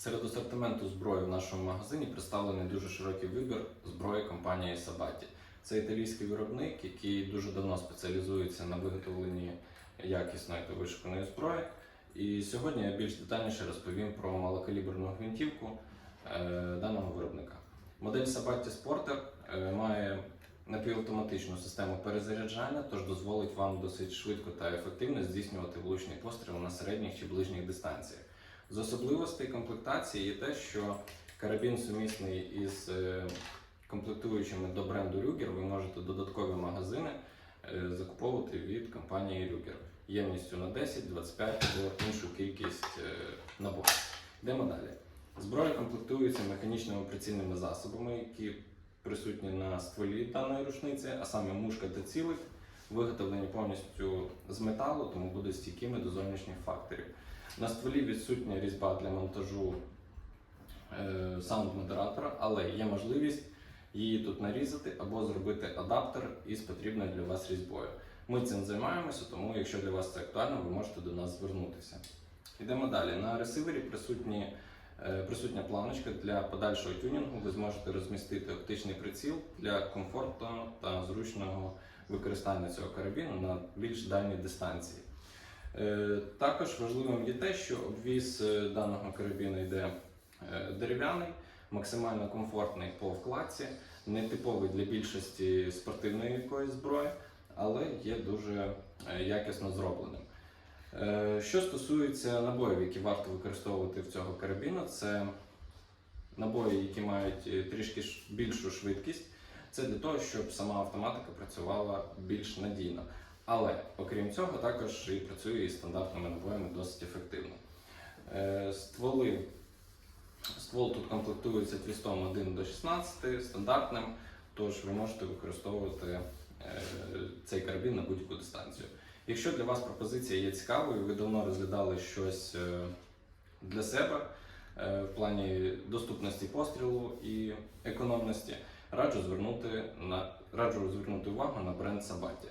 Серед асортименту зброї в нашому магазині представлений дуже широкий вибір зброї компанії Sabatti. Це італійський виробник, який дуже давно спеціалізується на виготовленні якісної та вишуканої зброї. І сьогодні я більш детальніше розповім про малокаліберну гвинтівку е, даного виробника. Модель Sporter е, має напівавтоматичну систему перезаряджання, тож дозволить вам досить швидко та ефективно здійснювати влучний постріл на середніх чи ближніх дистанціях. З особливостей комплектації є те, що карабін сумісний із е, комплектуючими до бренду Ruger, ви можете додаткові магазини е, закуповувати від компанії Ruger ємністю на 10, 25 або іншу кількість е, наборів. Йдемо далі. Зброя комплектується механічними прицільними засобами, які присутні на стволі даної рушниці, а саме мушка та цілик, виготовлені повністю з металу, тому будуть стійкими до зовнішніх факторів. На стволі відсутня різьба для монтажу е, саунд-модератора, але є можливість її тут нарізати або зробити адаптер із потрібною для вас різьбою. Ми цим займаємося, тому якщо для вас це актуально, ви можете до нас звернутися. Йдемо далі. На ресивері присутні, е, присутня планочка для подальшого тюнінгу. Ви зможете розмістити оптичний приціл для комфортного та зручного використання цього карабіну на більш дальній дистанції. Е, Також важливим є те, що обвіз е, даного карабіну йде е, дерев'яний, максимально комфортний по вкладці, не типовий для більшості спортивної якоїсь зброї, але є дуже якісно зробленим. Що стосується набоїв, які варто використовувати в цього карабіну, це набої, які мають трішки більшу швидкість. Це для того, щоб сама автоматика працювала більш надійно. Але окрім цього, також і працює із стандартними набоями досить ефективно. Е, Стволи. Ствол тут комплектується твістом 1 до 16 стандартним, тож ви можете використовувати е, цей карабін на будь-яку дистанцію. Якщо для вас пропозиція є цікавою, ви давно розглядали щось е, для себе в плані доступності пострілу і економності, раджу звернути на раджу звернути увагу на бренд Sabatti.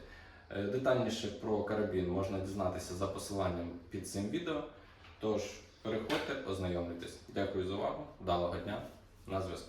Е, Детальніше про карабін можна дізнатися за посиланням під цим відео. Тож переходьте, ознайомлюйтесь. Дякую за увагу, вдалого дня, на зв'язку.